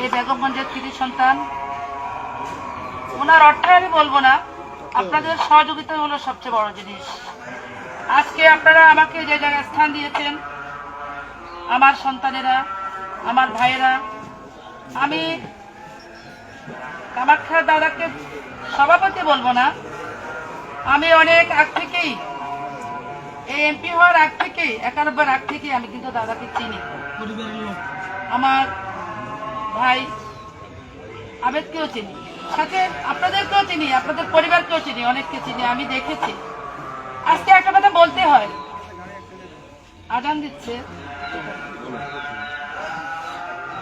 এই বেগমগঞ্জের কৃতি সন্তান, ওনার অর্থায়নে বলব না, আপনাদের সহযোগিতা হলো সবচেয়ে বড় জিনিস। আজকে আপনারা আমাকে যে জায়গায় স্থান দিয়েছেন, আমার সন্তানেরা, আমার ভাইয়েরা, আমি কামাখ্যা দাদাকে সভাপতি বলব না, আমি অনেক আগ থেকেই, এই এমপি হওয়ার আগ থেকেই একানব্বই আগ থেকেই আমি কিন্তু দাদাকে চিনি। আমার ভাই, আবেদকেও চিনি। সাথে আপনাদেরকেও চিনি, আপনাদের পরিবারকেও চিনি, অনেককে চিনি, আমি দেখেছি। আজকে একটা কথা বলতে হয়। আজান দিচ্ছে।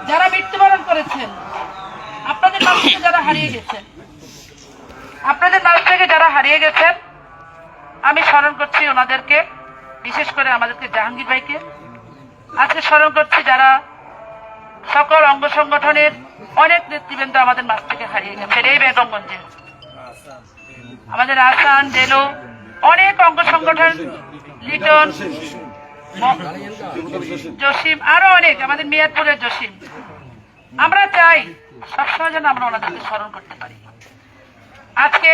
যারা মৃত্যুবরণ করেছেন, আপনাদের মাঝ থেকে যারা হারিয়ে গেছেন, আপনাদের মাঝ থেকে যারা হারিয়ে গেছেন, আমি স্মরণ করছি ওনাদেরকে, বিশেষ করে আমাদেরকে জাহাঙ্গীর ভাইকে। আজকে স্মরণ করছি যারা সকল অঙ্গ সংগঠনের অনেক নেতৃবৃন্দ আমাদের মাঝ থেকে হারিয়ে গেছে এই বেগমগঞ্জে। আমাদের আসান ডেলো অনেক অঙ্গ সংগঠন, লিটন জসিম, আরও অনেক, আমাদের মিয়াদপুরের জসিম। আমরা চাই সবসময় যেন আমরা ওনাদেরকে স্মরণ করতে পারি। আজকে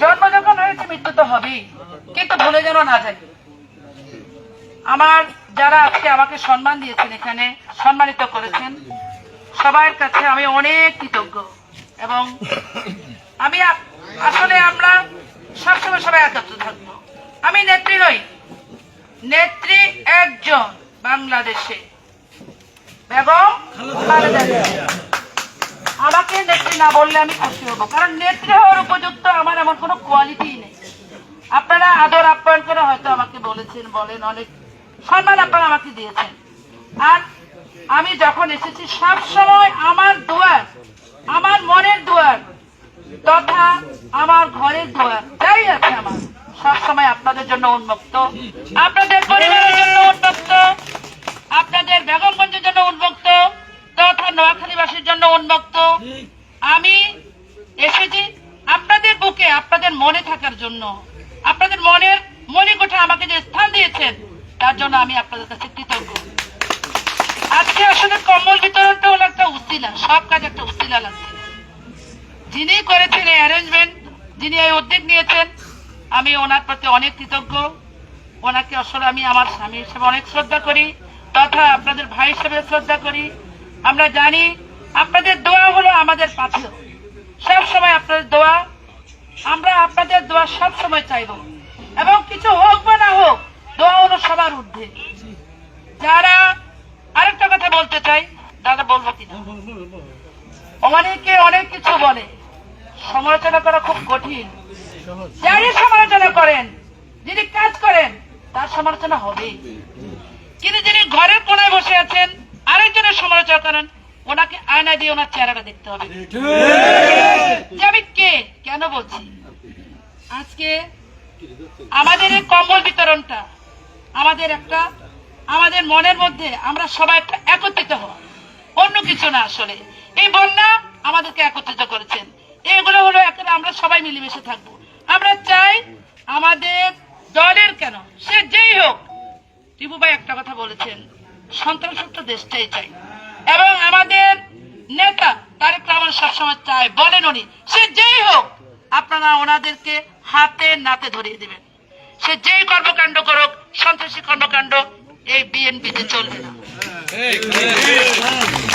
জন্ম যখন হয়েছে, মৃত্যু তো হবেই, কিন্তু ভুলে যেন না যায় আমার যারা আজকে আমাকে সম্মান দিয়েছেন এখানে, সম্মানিত করেছেন, সবার কাছে আমি অনেক কৃতজ্ঞ। এবং আমি আসলে আমরা সবসময় সবাই একত্র থাকব। আমি নেত্রী নই, নেত্রী একজন বাংলাদেশে। আমাকে নেত্রী না বললে আমি খুশি হব, কারণ নেত্রী হওয়ার উপযুক্ত আমার এমন কোনো কোয়ালিটি নেই। আপনারা আদর আপ্যায়ন করে হয়তো আমাকে বলেছেন, বলেন অনেক সম্মান আপনারা আমাকে দিয়েছেন। আর আমি যখন এসেছি সব সময় আমার দুয়ার, আমার মনের দুয়ার তথা আমার ঘরের দুয়ার যাই আছে আমার। সব সময় আপনাদের জন্য উন্মুক্ত। আপনাদের পরিবারের জন্য উন্মুক্ত। আপনাদের বেগমগঞ্জের জন্য উন্মুক্ত। তথা নোয়াখালীবাসীর জন্য উন্মুক্ত। আমি এসেছি আপনাদের বুকে, আপনাদের মনে থাকার জন্য। আপনাদের মনের মণিকোঠা আমাকে যে স্থান দিয়েছেন তার জন্য আমি আপনাদের কাছে কৃতজ্ঞ। আজকে আসলে কম্বল বিতরণটা হলো একটা উস্তিলা সব কাজ একটা উস্তিলা লাগছে। যিনি করেছেন এই অ্যারেঞ্জমেন্ট যিনি এই উদ্যোগ নিয়েছেন, আমি ওনার প্রতি অনেক কৃতজ্ঞ। ওনাকে আসলে আমি আমার স্বামী হিসেবে অনেক শ্রদ্ধা করি, তথা আপনাদের ভাই হিসেবে শ্রদ্ধা করি। আমরা জানি আপনাদের দোয়া হলো আমাদের পাথেও সব সময় আপনাদের দোয়া, আমরা আপনাদের দোয়া সব সময় চাইব। এবং কিছু হোক বা না হোক দোয়া সবার যারা আরেকটা কথা বলতে চাই দাদা বলব কিনা অনেকে অনেক কিছু বলে। সমালোচনা করা খুব কঠিন। যারই সমালোচনা করেন, যিনি কাজ করেন, তার সমালোচনা হবেই কিন্তু যিনি ঘরের কোনায় বসে আছেন, আরেকজনের সমালোচনা করেন, ওনাকে আয়না দিয়ে ওনার চেহারাটা দেখতে হবে। আমি কে? কেন বলছি? আজকে আমাদের এই কম্বল বিতরণটা আমাদের একটা, আমাদের মনের মধ্যে আমরা সবাই একটা একত্রিত হওয়া। অন্য কিছু না আসলে। এই বন্যা আমাদেরকে একত্রিত করেছেন। এগুলো হলো একটা আমরা সবাই মিলেমিশে থাকব। আমরা চাই আমাদের দলের কেন, সে যেই হোক। টিপু ভাই একটা কথা বলেছেন, সন্ত্রাসমুক্ত দেশটাই চাই। এবং আমাদের নেতা তারেক রহমান সবসময় চায়, বলেন উনি, সে যেই হোক, আপনারা ওনাদেরকে হাতে নাতে ধরিয়ে দিবেন। সে যেই কর্মকাণ্ড করুক, সন্ত্রাসী কর্মকাণ্ড এই বিএনপিতে চলবে না।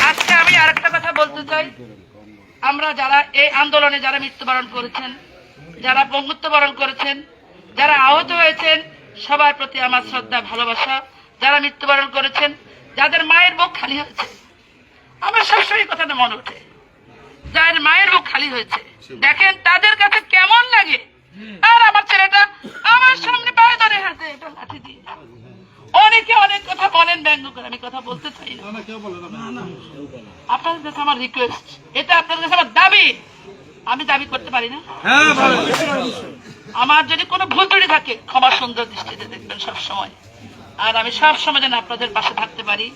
আজকে আমি আরেকটা কথা বলতে চাই। আমরা যারা এই আন্দোলনে যারা মৃত্যুবরণ করেছেন, যারা বঙ্গুত্ব বরণ করেছেন, যারা আহত হয়েছেন, সবার প্রতি আমার শ্রদ্ধা, ভালোবাসা। যারা মৃত্যুবরণ করেছেন, যাদের মায়ের বুক খালি হয়েছে। আমার সবসময় কথাটা মনে ওঠে। যার মায়ের বুক খালি হয়েছে। দেখেন তাদের কাছে কেমন লাগে আর আমার ছেলেটা আমার সামনে পায়ে ধরে এটা লাঠি দিয়ে। অনেকে অনেক কথা বলেন ব্যঙ্গ করে আমি কথা বলতে চাই না। আপনাদের কাছে আমার রিকোয়েস্ট এটা আপনাদের কাছে আমার দাবি। আমি দাবি করতে পারি না? আমার যদি কোনো ভুল ত্রুটি থাকে ক্ষমা সুন্দর দৃষ্টিতে দেখবেন সব সময় আর আমি সব সময় যেন আপনাদের পাশে থাকতে পারি।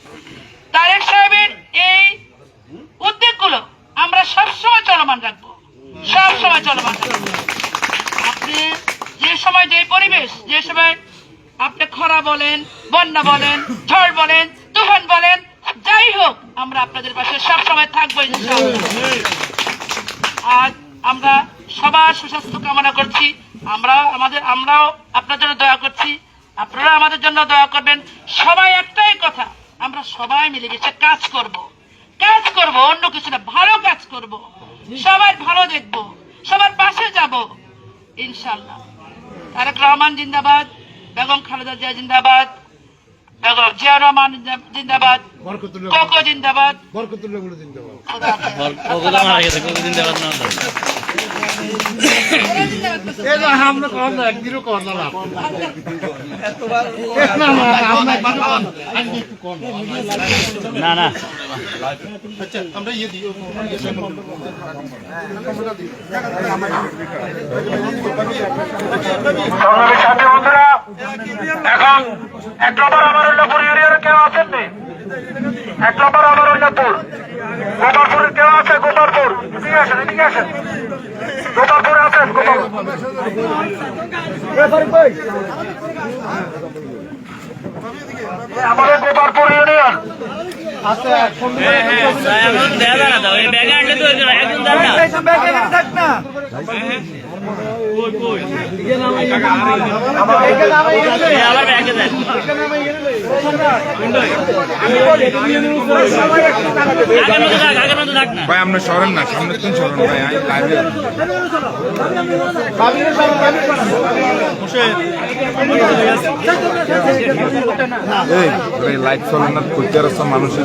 তারেক সাহেবের এই উদ্যোগগুলো আমরা সব সময় চলমান রাখব। সব সময় চলমান রাখব। আপনি যে সময় যে পরিবেশ, যে সময় আপনি খরা বলেন, বন্যা বলেন, ঝড় বলেন, তুফান বলেন, যাই হোক, আমরা আপনাদের পাশে সব সময় থাকব আজ আমরা সবার সুস্বাস্থ্য কামনা করছি। আমরা আমাদের, আমরাও আপনার জন্য দয়া করছি। আপনারা আমাদের জন্য দয়া করবেন। সবাই একটাই কথা, আমরা সবাই মিলে গেছে কাজ করব। কাজ করব, অন্য কিছু না, ভালো কাজ করব। সবাই ভালো দেখব, সবার পাশে যাব। ইনশাল্লাহ তারেক রহমান জিন্দাবাদ বেগম খালেদা জিয়া জিন্দাবাদ বেগম জিয়া রহমান জিন্দাবাদ কোকো জিন্দাবাদ। বরকতুল্লাহ বলে আমরা কর না একদিনও কর না লাভ না না আমরা একদিনও কর আজকে একটু কর না। না। না আচ্ছা আমরা ইয়ে দিই সংগ্রামী সাথী বন্ধুরা এখন এক নম্বর আমার উল্লাপুর ইউনিয়নে কেউ আছেন এক নম্বর আমার উল্লাপুর গোপালপুরের কেউ আছে গোপালপুর এদিকে আসেন এদিকে পরে আছেন গোপালপুর আমাদের গোপালপুর ইউনিয়ন। হ্যাঁ হ্যাঁ এখন দেয়া যায় না এই ব্যাগে আনলে তো একজন না মতো থাক আগের মতো থাক না। ভাই, আপনি সরেন না, সামনে তুমি সরেন ভাই, আমি লাইভে লাইভ চলে না, খুঁজতে রাস্তা মানুষের